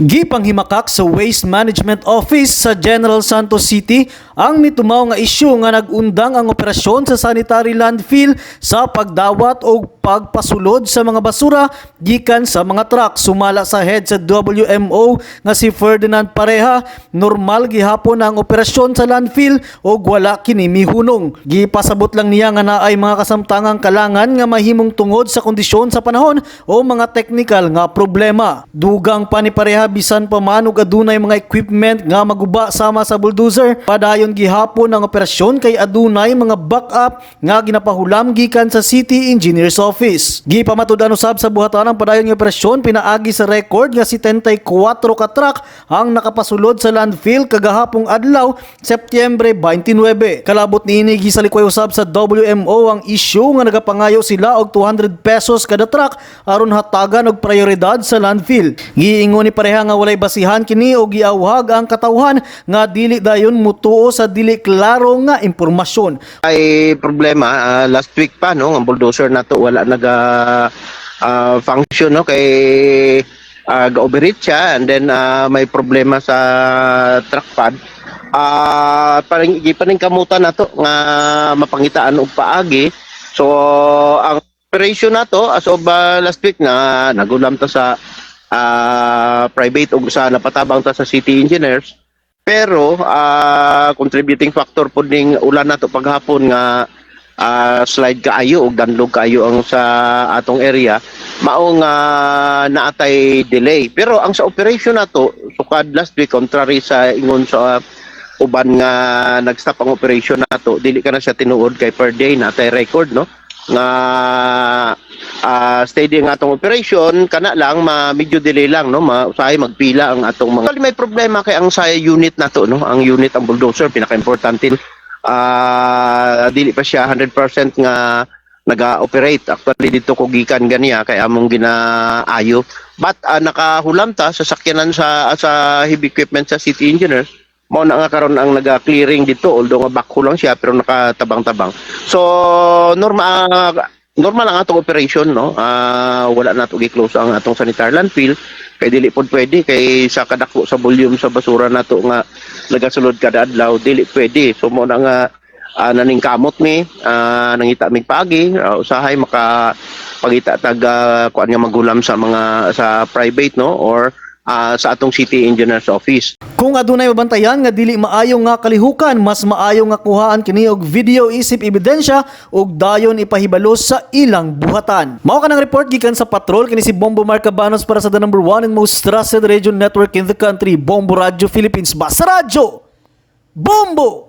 Gipang himakak sa Waste Management Office sa General Santos City ang mitumaw nga isyu nga nagundang ang operasyon sa sanitary landfill sa pagdawat o pagpasulod sa mga basura gikan sa mga truck. Sumala sa head sa WMO nga si Ferdinand Pareha normal gihapon ang operasyon sa landfill o wala kini mihunong. Gipasabot lang niya nga naay mga kasamtangang kalangan nga mahimong tungod sa kondisyon sa panahon o mga technical nga problema. Dugang pa ni Pareha bisan pa man ug adunay mga equipment nga maguba sama sa bulldozer. Padayon gihapon ang operasyon kay adunay mga backup nga ginapahulam gikan sa City Engineers Office gipamatud-an usab sa buhatan ang padayon nga operasyon pinaagi sa record nga 74 ka truck ang nakapasulod sa landfill kagahapong adlaw Setyembre 29 kalabot niini gisalikoy usab sa WMO ang issue nga nagapangayo sila og 200 pesos kada truck aron hatagan og prioridad sa landfill. Giingon ni pareha nga walay basihan kini og giawhag ang katawhan nga dili dayon mutuo sa dili klaro nga impormasyon. Ay problema ah, last week pa no ang bulldozer nato wala naga ah, function no kay uh, ga-overheat siya. And then ah, may problema sa truck pad. Ah parang gipaning kamutan nato nga mapangitaan og paagi. So ang operation nato as of ah, last week na nagulam ta sa ah, private ug sa napatabang ta sa city engineers. Pero ah, contributing factor po ning ulan nato paghapon nga ah, slide kaayo ug danlog kaayo ang sa atong area mao nga naatay delay. Pero ang sa operation nato sukad last week contrary sa ingon sa uban nga nag-stop ang operation nato dili ka na siya tinuod kay per day natay record no? Nga ah steady ang atong operation kana lang ma medyo delay lang no? Ma usahay magpila ang atong mga may problema kay ang saya unit nato no? Ang unit ang bulldozer pinaka-importante ah dili pa siya 100% nga naga-operate actually dito ko gikan ganiya kay among ginaayo. But ah, nakahulam ta sa sakyanan sa sa heavy equipment sa city engineers mao na nga karon ang naga-clearing dito although nga backhoe lang siya pero nakatabang-tabang. So normal normal ang atong operation no? Ah, wala na to gi-close ang atong sanitary landfill kay dili pod pwede kay sa kadako sa volume sa basura nato nga nagasulod kada adlaw dili pwede. So mo na nga ah, naning kamot mi ah, nangita mig pagi ah, usahay maka pagita tag ah, kuan nga maghulam sa mga sa private no? Or ah, sa atong city engineers office Kung adunay mabantayan nga dili maayo nga kalihukan, mas maayo nga kuhaan kini og video isip ebidensya ug dayon ipahibalos sa ilang buhatan. Mao kanang report gikan sa patrol kini si Bombo Marcabanos para sa the number one and most trusted radio network in the country, Bombo Radio Philippines. Basta radyo. Bombo!